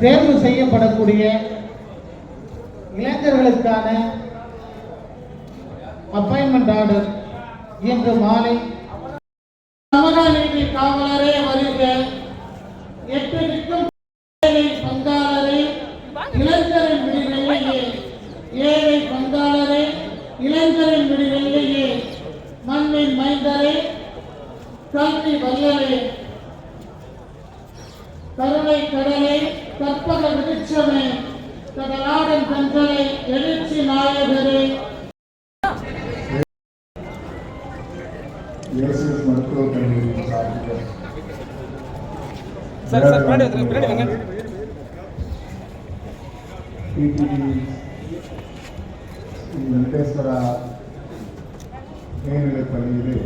தேர்வு செய்யப்படக்கூடிய இளைஞர்களுக்கான அப்பாயின்மெண்ட் ஆர்டர் இன்று மாலை. சமூக காவலரே வருக. எட்டு நிற்கும் பங்காளரே இளைஞரின் விடுதலையே. ஏழை பங்காளரே இளைஞரின் விடுதலையே. மண்ணின் மைந்தரே கல்வி வல்லரே. கருணை கடலே கற்பக விருட்சமே கடலாடன் கண்களை எழுச்சி நாயகரே. ஏசிஎஸ் மருத்துவக் கல்லூரி சார் சார் பின்னாடி வந்துருங்க பின்னாடி வாங்க டிடிவி ஸ்ரீ வெங்கடேஸ்வரா மேல்நிலைப் பள்ளியிலே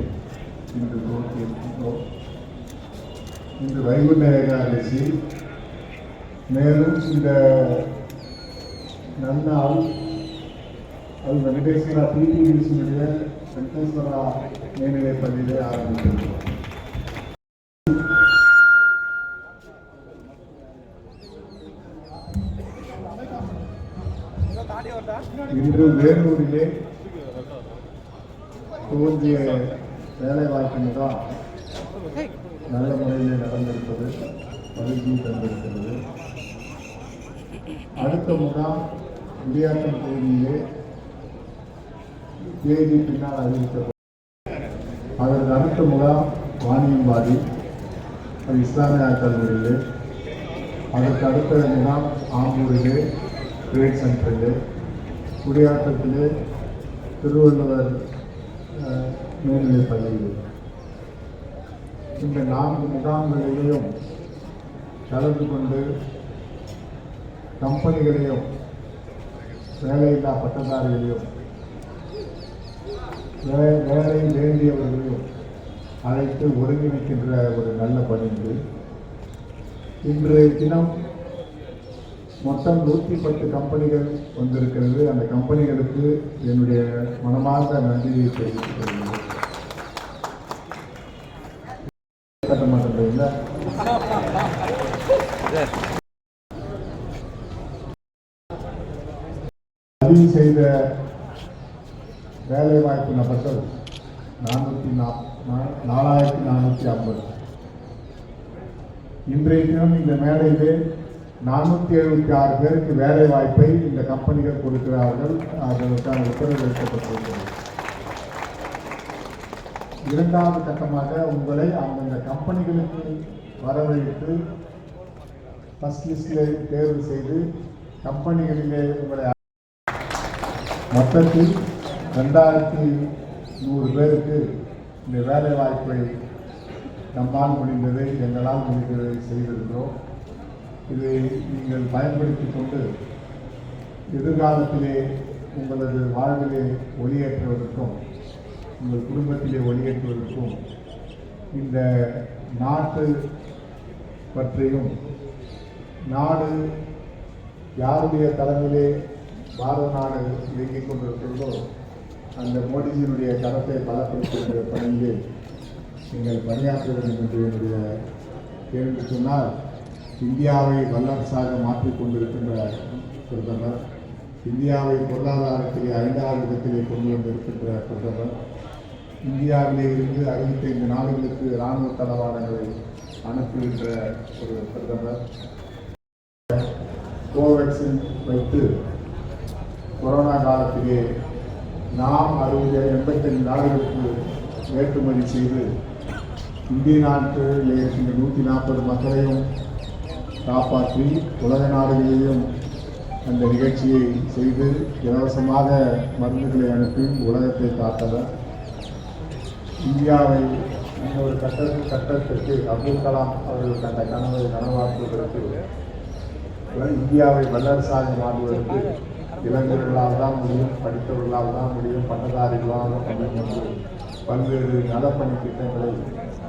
இன்று வைகுண்ட ஏகாதசி. மேலும் இந்த நன்னாள் அது வெங்கடேஸ்வரா டிடிவிசியுடைய வெங்கடேஸ்வரா மேல்நிலைப் பள்ளியிலே ஆரம்பித்திருக்கிறோம் இன்று வேலூரிலே தோன்றிய வேலை வாய்ப்பு நல்ல முறையில் நடந்திருப்பது மகிழ்ச்சி தந்திருக்கிறது அடுத்த முகாம் குடியாத்தம் தொகுதியிலே தேதி பின்னால் அறிவிக்கப்படும். அதற்கு அடுத்த முகாம் வாணியம்பாடி அது இஸ்லாமிய கல்லூரியிலே. அதற்கு அடுத்த முகாம் ஆம்பூரிலே கிரேட் சென்டரிலே. குடியாத்தத்திலே திருவள்ளுவர் மேல்நிலைப் பள்ளியில். இந்த நான்கு முகாம்களிலேயும் கலந்து கொண்டு கம்பெனிகளையும் வேலையில்லா பட்டதாரிகளையும் வே- வேலை வேண்டியவர்களையும் அழைத்து ஒருங்கிணைக்கின்ற ஒரு நல்ல பணி இது. இன்றைய தினம் மொத்தம் நூற்றி பத்து கம்பெனிகள் வந்திருக்கிறது. அந்த கம்பெனிகளுக்கு என்னுடைய மனமார்ந்த நன்றியை தெரிவித்துக் கொள்கிறேன். சட்டமன்றத்தில் பதிவு செய்த வேலைவாய்ப்பு நபர்கள் நானூற்றி நாலாயிரத்தி நானூற்றி ஐம்பது. இன்றைய தினம் இந்த மேடையிலே நானூற்றி எழுபத்தி ஆறு பேருக்கு வேலை வாய்ப்பை இந்த கம்பெனிகள் கொடுக்கிறார்கள். அதற்கான உத்தரவு எடுக்கப்பட்டிருக்கிறது. இரண்டாவது கட்டமாக உங்களை அந்தந்த கம்பெனிகளுக்கு வரவழைத்து ஃபஸ்ட் லிஸ்டில் தேர்வு செய்து கம்பெனிகளிலே உங்களை மொத்தத்தில் ரெண்டாயிரத்தி நூறு பேருக்கு இந்த வேலை வாய்ப்பை நம்மால் முடிந்ததை எங்களால் முடிந்ததை செய்திருக்கிறோம். இதை நீங்கள் பயன்படுத்தி கொண்டு எதிர்காலத்திலே உங்களது வாழ்விலே ஒளியேற்றுவதற்கும் உங்கள் குடும்பத்திலே ஒளியேற்றுவதற்கும் இந்த நாட்டு பற்றியும் நாடு யாருடைய தலைமையிலே பாரத நாடு இயங்கிக் கொண்டிருக்கிறதோ அந்த மோடிஜியினுடைய கரத்தை பலப்படுத்துகின்ற பணியிலே நீங்கள் பணியாற்ற வேண்டும் என்று என்னுடைய கேள்வி சொன்னால் இந்தியாவை வல்லரசாக மாற்றிக் கொண்டிருக்கின்ற பிரதமர் இந்தியாவை பொருளாதாரத்திலே ஐந்தாவது இடத்திலே கொண்டு வந்திருக்கின்ற பிரதமர் இந்தியாவிலே இருந்து அறுபத்தைந்து நாடுகளுக்கு இராணுவ தளவாடங்களை அனுப்புகின்ற ஒரு பிரதமர் கோவேக்சின் வைத்து கொரோனா காலத்திலே நாம் அறுபது எண்பத்தஞ்சு நாடுகளுக்கு ஏற்றுமதி செய்து இந்திய நாட்டிலே இருக்கின்ற நூற்றி நாற்பது மக்களையும் காப்பாற்றி உலக நாடுகளிலேயும் அந்த நிகழ்ச்சியை செய்து இலவசமாக மருந்துகளை அனுப்பி உலகத்தை காத்தவர். இந்தியாவை இன்னொரு கட்ட கட்டத்திற்கு அப்துல் கலாம் அவர்கள் கண்ட கனவை நனவாக்குவதற்கு இந்தியாவை வல்லரசாக மாற்றுவதற்கு இளைஞர்களால் தான் முடியும் படித்தவர்களால் தான் முடியும் பட்டதாரிகளால் முடியும் பல்வேறு நலப்பணி திட்டங்களை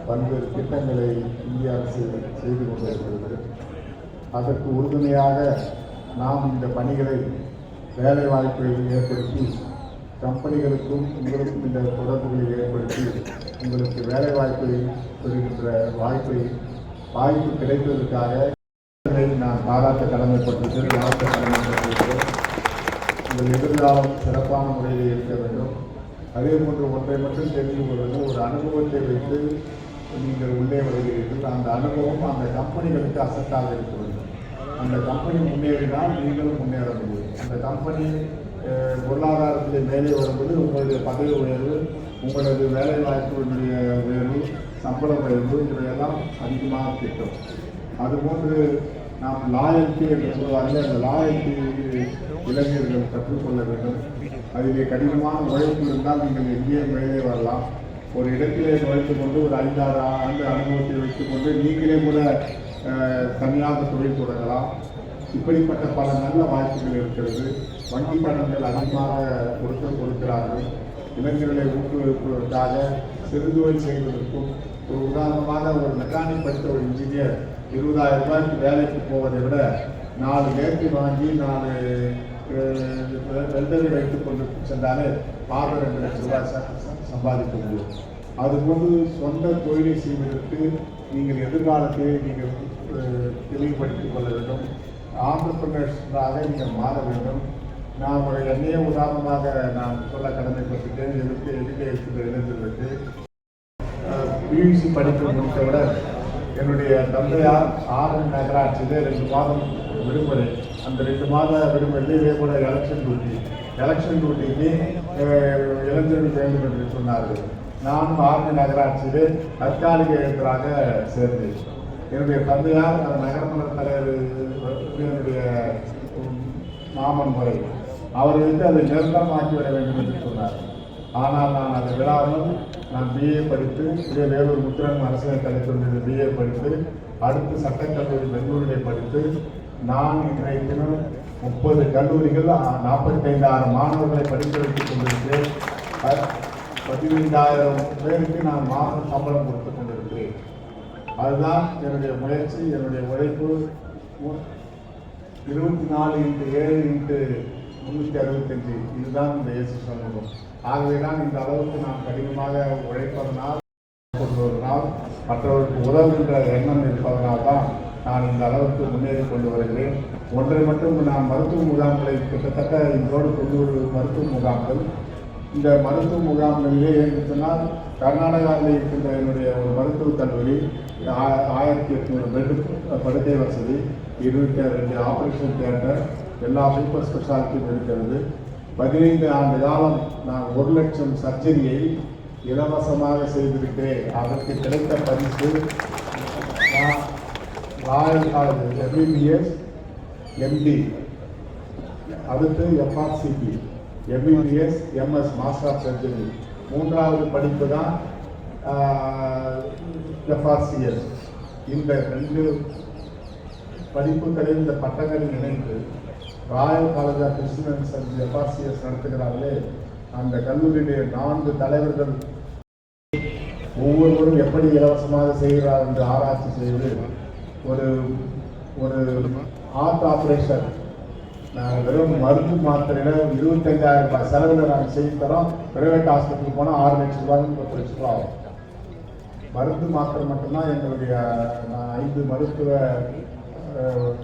பல்வேறு திட்டங்களை இந்திய அரசு செய்து கொண்டிருக்கிறது. அதற்கு உறுதுணையாக நாம் இந்த பணிகளை வேலை வாய்ப்பை ஏற்படுத்தி கம்பெனிகளுக்கும் உங்களுக்கும் இந்த தொடர்புகளை ஏற்படுத்தி உங்களுக்கு வேலை வாய்ப்பை பெறுகின்ற வாய்ப்பை வாய்ப்பு கிடைப்பதற்காக நான் பாராட்ட கடமைப்பட்டிருக்கிறேன் வாழ்த்த கடமைப்பட்டு உங்கள் எதிர்காலம் சிறப்பான முறையில் இருக்க வேண்டும். அதே போன்று ஒன்றை மட்டும் தெரிந்து கொள்வது ஒரு அனுபவத்தை வைத்து நீங்கள் உள்ளே வருகிறீர்கள். அந்த அனுபவம் அந்த கம்பெனிகளுக்கு அசட்டாக இருக்க வேண்டும். அந்த கம்பெனி முன்னேறினால் நீங்களும் முன்னேற முடியும். அந்த கம்பெனி பொருளாதாரத்தில் மேலே வரும்போது உங்களுடைய பதவி உயர்வு உங்களது வேலை வாய்ப்புடைய உயர்வு சம்பள உயர்வு இவையெல்லாம் அதிகமாக கிட்டும். அதுபோன்று நாம் லாயல்ட்டி என்று சொல்வார்கள் அந்த லாயல்ட்டி இளைஞர்கள் கற்றுக்கொள்ள வேண்டும். அதிலே கடினமான உழைப்பு இருந்தால் நீங்கள் எங்கேயே மேலே வரலாம். ஒரு இடத்திலே உழைத்து கொண்டு ஒரு ஐந்தாறு ஆண்டு அனுபவத்தை வைத்துக்கொண்டு நீங்களே கூட தனியாக தொழில் தொடங்கலாம். இப்படிப்பட்ட பல நல்ல வாய்ப்புகள் இருக்கிறது. வங்கி பணங்கள் அதிகமாக கொடுத்து கொடுக்கிறார்கள். இளைஞர்களை ஊக்குவிப்பதற்காக சிறுதொழில் செய்வதற்கும் ஒரு உதாரணமாக ஒரு மெக்கானிக் படித்த ஒரு இன்ஜினியர் இருபதாயிரம் ரூபாய்க்கு வேலைக்கு போவதை விட நாலு வேட்டி வாங்கி நாலு வெள்ளரி வெல்டரை வைத்துக் கொண்டு சென்றாலே மாதம் ரெண்டு லட்சம் ரூபாய் சம்பாதிக்க முடியும் அதுபோன்று சொந்த தொழிலை செய்வதற்கு நீங்கள் எதிர்காலத்தை நீங்கள் தெளிவுபடுத்திக் கொள்ள வேண்டும் ஆண்டர்பிரினர்ஸாக நீங்கள் மாற வேண்டும் நான் ஒரு என்னையே உதாரணமாக நான் சொல்ல கடமைப்பட்டுட்டேன் எதுக்கு எதுக்கே இருக்கிற இளைஞர்களுக்கு பியூசி படிப்பு விட என்னுடைய தந்தையார் ஆரன் நகராட்சியிலே ரெண்டு மாதம் விடுமுறை. அந்த ரெண்டு மாத விடுமுறையில் இதே கூட எலெக்ஷன் டியூட்டி எலெக்ஷன் டியூட்டிக்கு இளைஞர்கள் வேண்டும் என்று சொன்னார்கள். நானும் ஆரணி நகராட்சியிலே தற்காலிக எழுத்தராக சேர்ந்தேன். என்னுடைய தந்தையார் அந்த நகரமன்ற தலைவர் என்னுடைய மாமன் முறை. அவர் வந்து அதை நிரந்தரமாக்கி விட வேண்டும் என்று சொன்னார் ஆனால் நான் அதை விடாமல் நான் பிஏ படித்து இதே வேலூர் முத்திரன் அரசியல் கலைத்துறையில் பிஏ படித்து அடுத்து சட்டக்கல்லூரி பெங்களூரிலே படித்து நான் இன்றைய தினம் முப்பது கல்லூரிகள் நாற்பத்தைந்தாயிரம் மாணவர்களை படிக்க வைத்துக் கொண்டிருக்கிறேன். பதினைந்தாயிரம் பேருக்கு நான் மாதம் சம்பளம் கொடுத்து கொண்டிருக்கிறேன். அதுதான் என்னுடைய முயற்சி என்னுடைய உழைப்பு. இருபத்தி நாலு இன்ட்டு ஏழு இன்ட்டு முந்நூற்றி அறுபத்தஞ்சு. இதுதான் இந்த இயேசு சமூகம். ஆகவே தான் இந்த அளவுக்கு நான் கடினமாக உழைப்பதனால் கொள்வதனால் மற்றவர்களுக்கு உதவுகின்ற எண்ணம் இருப்பதனால் தான் நான் இந்த அளவுக்கு முன்னேறி கொண்டு வருகிறேன். ஒன்றை மட்டும் நான் மருத்துவ முகாம்களை கிட்டத்தட்ட இதோடு தொண்ணூறு மருத்துவ முகாம்கள். இந்த மருத்துவ முகாம்களிலே என்று சொன்னால் கர்நாடகாவில் இருக்கின்ற என்னுடைய ஒரு மருத்துவக் கல்லூரி ஆ- ஆயிரத்தி எட்நூறு பெட் படுக்கை வசதி இருபத்தி ரெண்டு ஆப்ரேஷன் தியேட்டர் எல்லா சூப்பர் ஸ்பெஷாலிட்டியும் இருக்கிறது. பதினைந்து ஆண்டு காலம் நான் ஒரு லட்சம் சர்ஜரியை இலவசமாக செய்திருக்கிறேன் அதற்கு கிடைத்த பரிசு ராயல் காலேஜ் எம்பிபிஎஸ் எம்டி அடுத்து FRCP MBBS MS master of surgery மூன்றாவது படிப்பு தான் எஃப்ஆர்சிஎஸ் இந்த ரெண்டு படிப்புகளில் இந்த பட்டங்களில் இணைந்து royal college of insurance and FRCS நடத்துகிறார்களே அந்த கல்லூரியுடைய நான்கு தலைவர்கள் ஒவ்வொருவரும் எப்படி இலவசமாக செய்கிறார் என்று ஆராய்ச்சி செய்து ஒரு ஒரு ஹார்ட் ஆப்ரேஷன் நாங்கள் வெறும் மருந்து மாத்திரையில் இருபத்தஞ்சாயிரம் ரூபாய் செலவில் நாங்கள் செய்து தரோம். பிரைவேட் ஹாஸ்பிட்டலுக்கு போனால் ஆறு லட்சம் ரூபாய்க்கு பத்து லட்சம் ரூபா ஆகும். மருந்து மாத்திரை மட்டும்தான் எங்களுடைய நான் ஐந்து மருத்துவ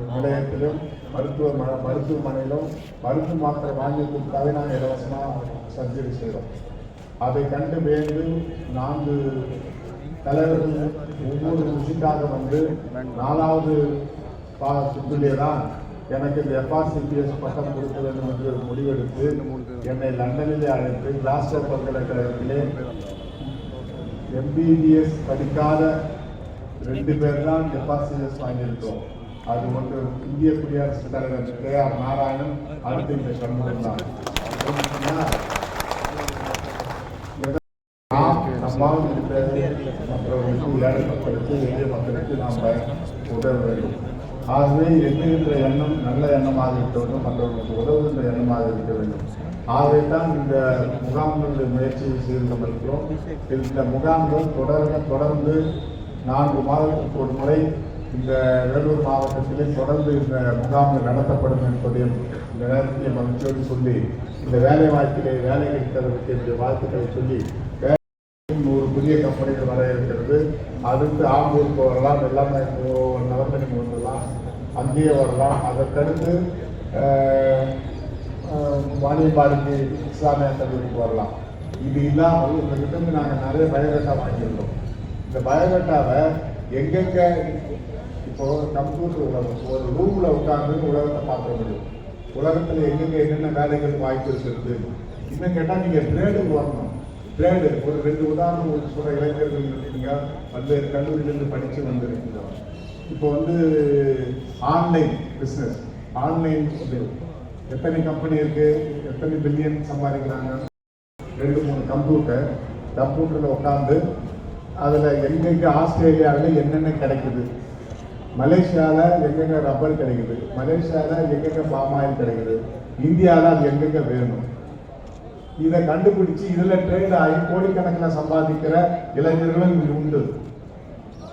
நிலையத்திலும் மருத்துவ ம- மருத்துவமனையிலும் மருந்து மாத்திரை வாங்கி கொடுத்தாவே நாங்கள் இலவசமாக சர்ஜரி செய்கிறோம் அதை கண்டு வேண்டு நான்கு தலைவர்கள் ஒவ்வொரு விசிட்டாக வந்து நாலாவது பா சுற்றிலே தான் எனக்கு இந்த எஃப்ஆர்சிபிஎஸ் பட்டம் கொடுக்க வேண்டும் என்று முடிவெடுத்து என்னை லண்டனிலே அழைத்து கிளாஸ்கோ பல்கலைக்கழகத்திலே எம்பிபிஎஸ் படிக்காத ரெண்டு பேர் தான் எஃப்ஆர்சிஎஸ் வாங்கியிருக்கிறோம். அது ஒன்று இந்திய குடியரசுத் தலைவர் கே ஆர் நாராயணன் அடுத்து இந்த சண்முகம் தான் நம்மால் மற்றவர்களுக்கு ஏழை மக்களுக்கு எளிய மக்களுக்கு நாம் பய- உதவ வேண்டும் ஆகவே எண்ணுகின்ற எண்ணம் நல்ல எண்ணமாக இருக்க வேண்டும் மற்றவர்களுக்கு உதவுகின்ற எண்ணமாக இருக்க வேண்டும். ஆகவே தான் இந்த முகாம்கள் முயற்சி செய்து கொண்டிருக்கிறோம். இந்த முகாம்கள் தொடர்ந்து தொடர்ந்து நான்கு மாதத்துக்கு ஒரு முறை இந்த வேலூர் மாவட்டத்திலே தொடர்ந்து இந்த முகாம்கள் நடத்தப்படும் என்பதையும் இந்த நேரத்திலே மகிழ்ச்சியோடு சொல்லி இந்த வேலை வாய்ப்பிலே வேலை கிடைத்ததற்கு என்னுடைய வாழ்த்துக்களை சொல்லி ஒரு நூறு புதிய கம்பெனிகள் வர இருக்கிறது. அடுத்து ஆம்பூருக்கு வரலாம் எல்லாமே ஒன் ஹவரில் நீங்கள் வந்துடலாம் அங்கேயே வரலாம். அதை தடுத்து அஹ், இஸ்லாமிய கல்லூரிக்கு வரலாம். இது இல்லாமல் உங்ககிட்ட நாங்கள் நிறைய பயோடேட்டா வாங்கியிருந்தோம். இந்த பயோடேட்டாவை எங்கெங்க இப்போ கம்ப்யூட்டர் உலகம் ஒரு ரூம்ல உட்கார்ந்து உலகத்தை பார்க்க முடியும். உலகத்துல எங்கெங்க என்னென்ன வேலைகள் வாய்ப்பு இருக்கிறது? இன்னும் கேட்டால் நீங்க ட்ரேடுக்கு வரணும். ட்ரேடு ஒரு ரெண்டு உதாரணம் உங்களுக்கு சொல்ற இளைஞர்கள் இருக்கீங்க பல்வேறு கல்லூரியிலிருந்து படிச்சு வந்திருக்கீங்க இப்போ வந்து ஆன்லைன் பிஸ்னஸ் ஆன்லைன் எத்தனை கம்பெனி இருக்கு? எத்தனை பில்லியன் சம்பாதிக்கிறாங்க? ரெண்டு மூணு கம்ப்யூட்டர் கம்ப்யூட்டரில் உட்காந்து அதில் எங்கெங்கே ஆஸ்திரேலியாவில் என்னென்ன கிடைக்குது? மலேசியாவில் எங்கெங்க ரப்பர் கிடைக்குது? மலேசியாவில் எங்கெங்க பாம் ஆயில் கிடைக்குது? இந்தியாவில் அது எங்கெங்க வேணும்? இதை கண்டுபிடிச்சு இதில் ட்ரேட் ஆகி கோடிக்கணக்கில் சம்பாதிக்கிற இளைஞர்களும் இது உண்டு.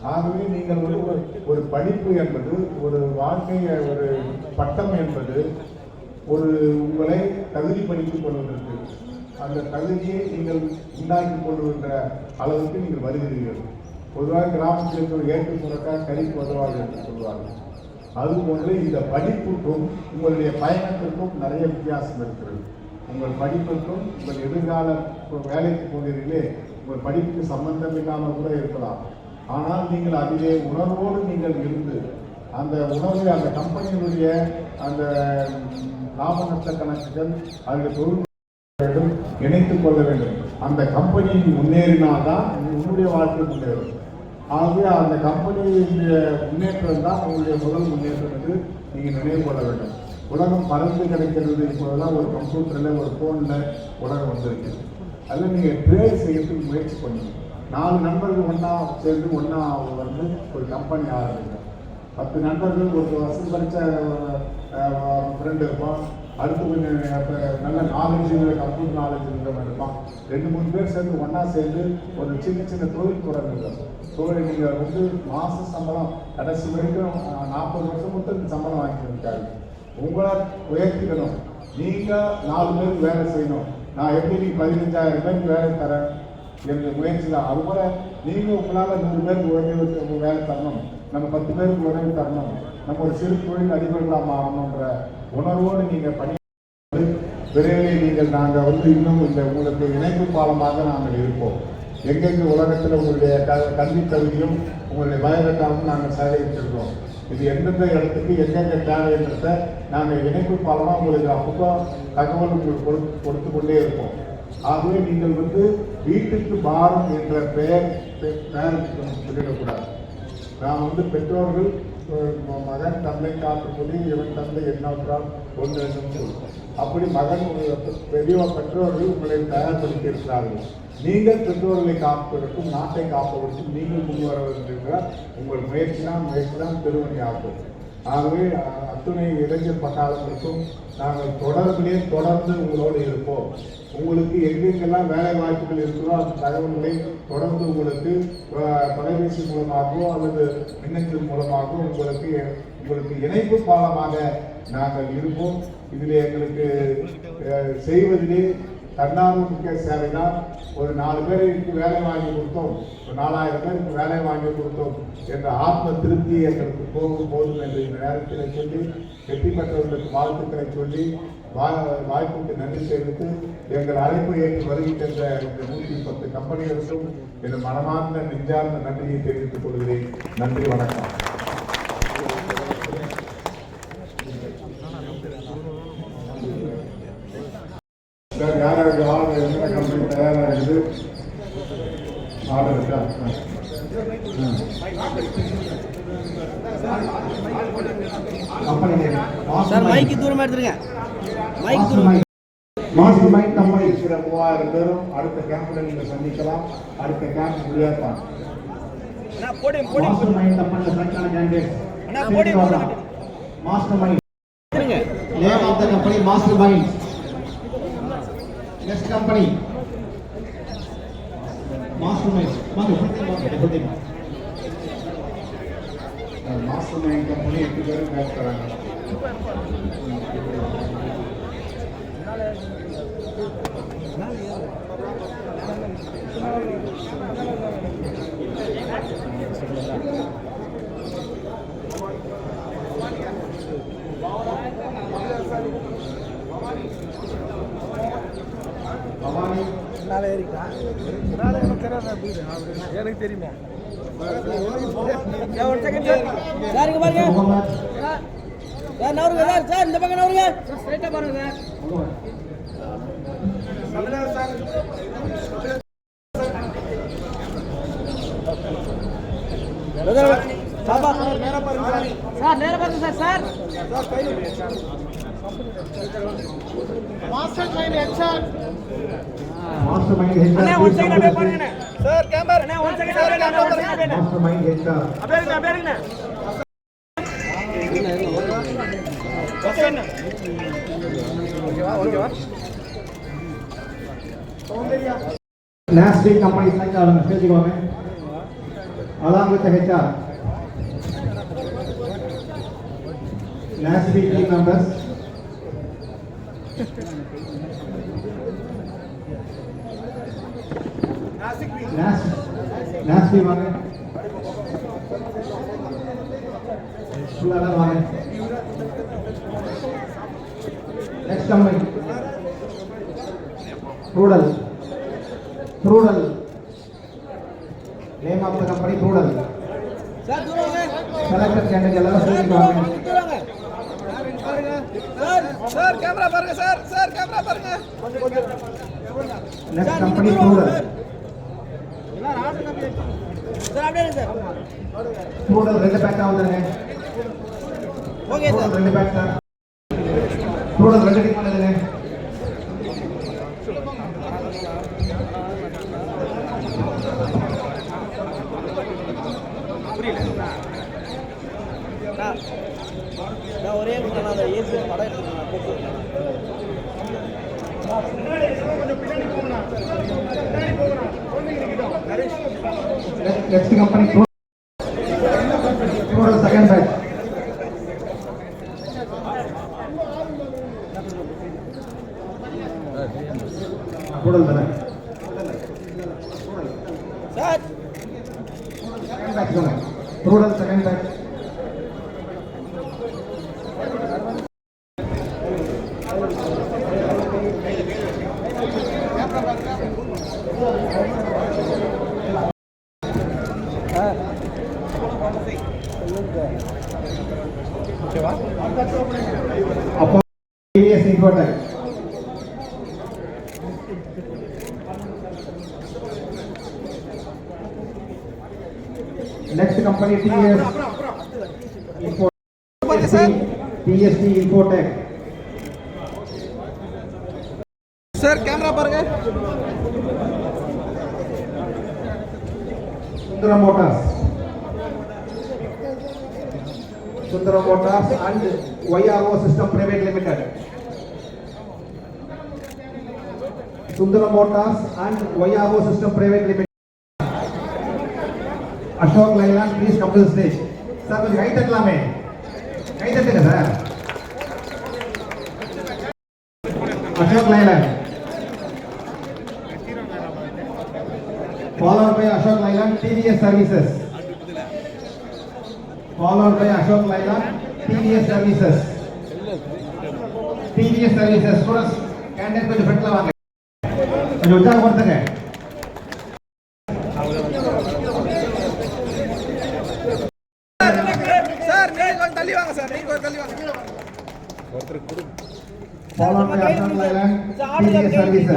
ஆகவே நீங்கள் ஒரு ஒரு- ஒரு படிப்பு என்பது ஒரு வாழ்க்கையை ஒரு பட்டம் என்பது ஒரு உங்களை தகுதி படித்துக் கொள்வதற்கு. அந்த தகுதியை நீங்கள் உண்டாக்கி கொள்கின்ற அளவுக்கு நீங்கள் வருகிறீர்கள். பொதுவாக கிராமத்தில் இருக்கிற ஏற்று சுரக்கா கறிக்கு உதவாது என்று சொல்வார்கள் அதுபோன்று இந்த படிப்புக்கும் உங்களுடைய பயணத்திற்கும் நிறைய வித்தியாசம் இருக்கிறது. உங்கள் படிப்புக்கும் உங்கள் எதிர்கால வேலைக்கு போகிறீர்களே உங்கள் படிப்புக்கு சம்பந்தம் இல்லாமல் கூட இருக்கலாம். ஆனால் நீங்கள் அதிலே உணர்வோடு நீங்கள் இருந்து அந்த உணர்வை அந்த கம்பெனியினுடைய அந்த லாபநஷ்ட லாப நஷ்ட கணக்குகள் அதில் தொழில் வேண்டும் இணைத்துக் கொள்ள வேண்டும். அந்த கம்பெனி முன்னேறினால்தான் உன்னுடைய வாழ்க்கை முன்னேறும். ஆகவே அந்த கம்பெனியுடைய முன்னேற்றம் தான் உங்களுடைய முதல் முன்னேற்றம் என்று நீங்கள் நினைவு கொள்ள வேண்டும். உலகம் பறந்து கிடைக்கிறது இப்போதெல்லாம் ஒரு கம்ப்யூட்டரில் ஒரு ஃபோனில் உலகம் வந்திருக்கு. அதில் நீங்கள் ட்ரேட் செய்யறதுக்கு முயற்சி பண்ணுங்க. நாலு நண்பர்கள் ஒன்றா சேர்ந்து ஒன்றா வந்து ஒரு கம்பெனி ஆரம்பிங்க. பத்து நண்பர்கள் ஒரு வருஷம் படித்த ஃப்ரெண்டு இருப்பான் அடுத்து கொஞ்சம் அப்ப நல்ல நாலேஜ் கம்ப்யூட்டர் நாலேஜ் இருக்கிறவன் இருப்பான். ரெண்டு மூணு பேர் சேர்ந்து ஒன்றா சேர்ந்து ஒரு சின்ன சின்ன தொழில் தொடங்குங்க தொழில் நீங்கள் வந்து மாத சம்பளம் கடைசி வரைக்கும் நாற்பது வருஷம் மட்டும் இந்த சம்பளம் வாங்கி இருக்காரு. உங்களை உயர்த்திக்கணும். நீங்கள் நாலு பேருக்கு வேலை செய்யணும். நான் எப்படி நீ பதினஞ்சாயிரம் ரூபாய்க்கு வேலை தரேன்? என்ற முயற்சி தான். அதுபோல நீங்க உங்களால் நூறு பேருக்கு உதவி வேலை தரணும். நம்ம பத்து பேருக்கு உதவி தரணும். நம்ம ஒரு சிறு தொழில் அதிபர்களாக மாறணுன்ற உணர்வோடு நீங்கள் பணி விரைவில் நீங்கள் நாங்கள் வந்து இன்னும் இந்த உங்களுக்கு இணைப்பு பாலமாக நாங்கள் இருப்போம். எங்கெங்கு உலகத்தில் உங்களுடைய க கல்வி தகுதியும் உங்களுடைய பயோடேட்டாவும் நாங்கள் சேகரிச்சிருக்கோம் இது எந்தெந்த இடத்துக்கு எங்கெங்க தேவைன்றத நாங்கள் இணைப்பு பாலமாக உங்களுக்கு அப்பப்போ தகவல் உங்களுக்கு கொடுத்து கொடுத்து கொண்டே இருப்போம். ஆகவே நீங்கள் வந்து வீட்டுக்கு பாரம் என்ற பெயர் பெ- பெயர் சொல்லிடக்கூடாது. நாம் வந்து பெற்றோர்கள் மகன் தந்தை காத்து இவன் தந்தை என்னவென்றால் ஒன்று என்று அப்படி மகன் பெரியவர் பெற்றோர்கள் உங்களை தயார்படுத்தி இருக்கிறார்கள் நீங்கள் பெற்றோர்களை காப்பதற்கும் நாட்டை காப்பதற்கும் நீங்கள் முன்வர வேண்டியிருக்கிறார் உங்கள் முயற்சி தான் முயற்சி தான் ஆகும் ஆகவே அத்துணை இளைஞர் பட்டாளங்களுக்கும் நாங்கள் தொடர்பிலே தொடர்ந்து உங்களோடு இருப்போம் உங்களுக்கு எங்கெங்கெல்லாம் வேலை வாய்ப்புகள் இருக்கிறோ அந்த தகவல்களை தொடர்ந்து உங்களுக்கு தொலைபேசி மூலமாகவோ அல்லது மின்னஞ்சல் மூலமாகவோ உங்களுக்கு உங்களுக்கு இணைப்பு பாலமாக நாங்கள் இருப்போம். இதில் எங்களுக்கு செய்வதிலே தன்னார்வ மிக்க சேவை தான் ஒரு நாலு பேருக்கு வேலை வாங்கி கொடுத்தோம். ஒரு நாலாயிரம் பேருக்கு வேலை வாங்கி கொடுத்தோம் என்ற ஆத்ம திருப்தி எங்களுக்கு போகும் போதும் என்று இந்த நேரத்தில் சொல்லி வெற்றி பெற்றவர்களுக்கு வாழ்த்துக்களை சொல்லி வாய்ப்புக்கு நன்றி தெரிவித்து எங்கள் அழைப்பு ஏற்று வருகின்ற இந்த நூற்றி பத்து கம்பெனிகளுக்கும் என் மனமார்ந்த நெஞ்சார்ந்த நன்றியை தெரிவித்துக் கொள்கிறேன். நன்றி வணக்கம். சார் யாராவது ஆர்டர் கம்பெனி தயாராக இருக்குது ஆர்டர் இருக்கா? சார் மைக்கு தூரமா எடுத்துருங்க. மாஸ்டர் மைண்ட் கம்பெனி இருக்கிற மூவாயிரம் பேரும் அடுத்த கேம்ப்ல நீங்க சந்திக்கலாம் அடுத்த கேம்ப் முடியாதான் மாஸ்டர் மைண்ட் கம்பெனியில் ஃப்ரெண்டான candidate master mind name of the company master mind next company master mind master mind company எட்டு பேரும் நாளை ஏறிக்கா நாளை எனக்கு தெரியாது வீடு தெரியுமா ஒரு செகண்ட் சார் சார் இங்கே நவருங்க இந்த பக்கம் பாப்பா சார் நேரா பாருங்க sir sir master mind HR master mind HR அண்ணா ஒன் செகண்ட் அப்படியே பாருங்க சார் கேமரா அண்ணா ஒன் செகண்ட் அப்படியே அண்ணா ஒன் செகண்ட் அப்படியே மாஸ்டர் மைண்ட் ஹெச்ஆர் அப்படியே Last week company sent out a message to me along with the HR. Last week team members. Last last week वाले sugar वाले next company rural Prudal name of the company வாங்க selected candidate எல்லாரும் ஸ்டேஜுக்கு வாங்க தூரம் வாங்க sir camera பாருங்க sir sir camera பாருங்க நெக்ஸ்ட் கம்பெனி Prudal சார் அப்படியே சார் ரெண்டு பேக் ஓகே சார் ரெண்டு பேக் சார் ரெண்டு பண்ணுதுங்க நான் ஒரே நான் அந்த ஏசி படம் எடுத்துக்கிறேன் கூப்பிடுறேன் next company Prudal second back Prudal தானே சார் செகண்ட் பேக் தானே Prudal செகண்ட் பேக் அப்போ inverter next company TVS TST infotech sir camera பாருங்க. Sundara motors Sundara motors and YRO system private limited Sundaram Motors and Vayavo System Private Limited. Ashok Leyland, please come to the stage. Sir, कुछ कहीं तक लामे, कहीं तक का sir. Ashok Leyland. Followed by Ashok Leyland, TVS Services. Followed by Ashok Leyland, TVS Services. TVS Services. थोड़ा candidate को जो fit लगाएँगे கொஞ்சம் உற்சாகப்படுத்துங்க சார் நீங்க கொஞ்சம் தள்ளி வாங்க சார். நீங்க கொஞ்சம் தள்ளி வாங்க. followed by Ashok Lailan TVS Services.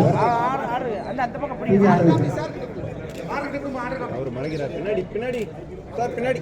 அந்த அந்த பக்கம் TVS Services. அவர் மலைக்கிறார் பின்னாடி பின்னாடி. சார் பின்னாடி.